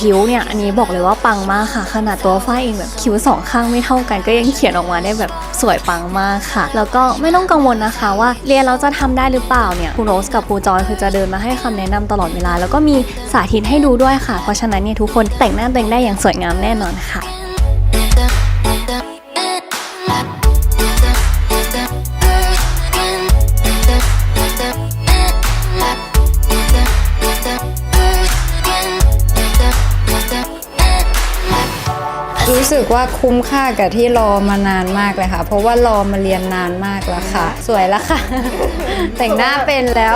คิ้วเนี่ยอันนี้บอกเลยว่าปังมากค่ะ ขนาดตัวฝ้ายเองแบบคิ้วสองข้างไม่เท่ากันก็ยังเขียนออกมาได้แบบสวยปังมากค่ะ แล้วก็ไม่ต้องกังวลนะคะว่าเรียนเราจะทำได้หรือเปล่าเนี่ยครูโรสกับครูจอยคือจะเดินมาให้คำแนะนำตลอดเวลา แล้วก็มีสาธิตให้ดูด้วยค่ะ เพราะฉะนั้นเนี่ยทุกคนแต่งหน้าแต่งได้อย่างสวยงามแน่นอนค่ะ รู้สึกว่าคุ้มค่ากับที่รอมานานมากเลยค่ะ เพราะว่ารอมาเรียนนานมากแล้วค่ะ สวยแล้วค่ะ แต่งหน้าเป็นแล้ว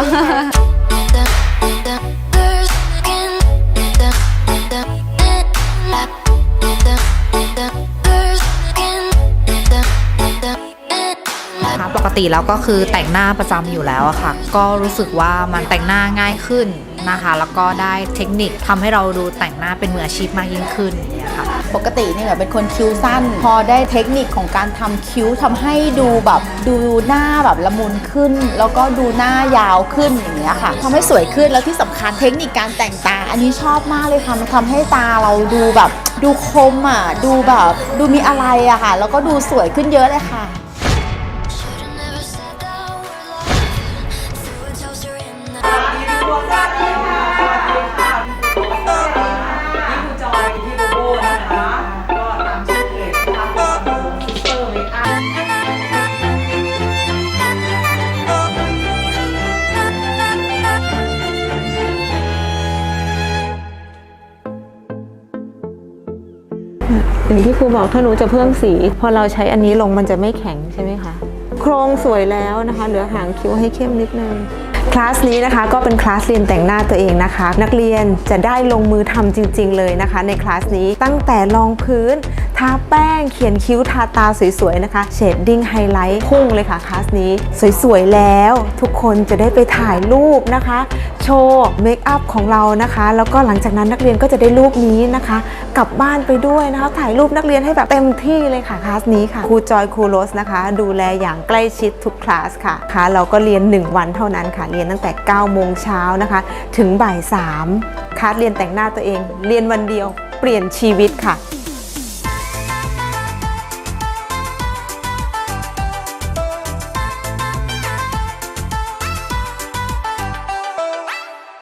นะคะปกติแล้วก็คือแต่งหน้าประจำอยู่แล้วอะค่ะ ก็รู้สึกว่ามันแต่งหน้าง่ายขึ้นนะคะ แล้วก็ได้เทคนิคทำให้เราดูแต่งหน้าเป็นมืออาชีพมากยิ่งขึ้นอย่างเงี้ยค่ะ ปกตินี่แบบเป็นคนคิ้วสั้น พอได้เทคนิคของการทำคิ้วทำให้ดูแบบดูหน้าแบบละมุนขึ้น แล้วก็ดูหน้ายาวขึ้นอย่างเงี้ยค่ะทำให้สวยขึ้นแล้วที่สำคัญเทคนิคการแต่งตา อันนี้ชอบมากเลยค่ะมันทำให้ตาเราดูแบบ ดูคมอะ ดูแบบดูมีอะไรอะค่ะ แล้วก็ดูสวยขึ้นเยอะเลยค่ะ อย่างที่ครูบอกถ้าหนูจะเพิ่มสี พอเราใช้อันนี้ลงมันจะไม่แข็งใช่ไหมคะ โครงสวยแล้วนะคะ เหลือหางคิ้วให้เข้มนิดนึงคลาสนี้นะคะก็เป็นคลาสเรียนแต่งหน้าตัวเองนะคะ นักเรียนจะได้ลงมือทำจริง ๆ เลยนะคะ ในคลาสนี้ตั้งแต่รองพื้นาแป้งเขียนคิ้วทาตาสวยๆนะคะเชดดิ้งไฮไลท์พุ่งเลยค่ะคลาสนี้ สวยๆแล้วทุกคนจะได้ไปถ่ายรูปนะคะ โชว์เมคอัพของเรานะคะ แล้วก็หลังจากนั้นนักเรียนก็จะได้รูปนี้นะคะ กลับบ้านไปด้วยนะคะ ถ่ายรูปนักเรียนให้แบบเต็มที่เลยค่ะคลาสนี้ค่ะครูจอยครูโรสนะคะ ดูแลอย่างใกล้ชิดทุกคลาสค่ะค่ะเราก็เรียน 1 วันเท่านั้นค่ะ เรียนตั้งแต่9โมงเช้านะคะ ถึงบ่าย3คลาสเรียนแต่งหน้าตัวเอง เรียนวันเดียวเปลี่ยนชีวิตค่ะ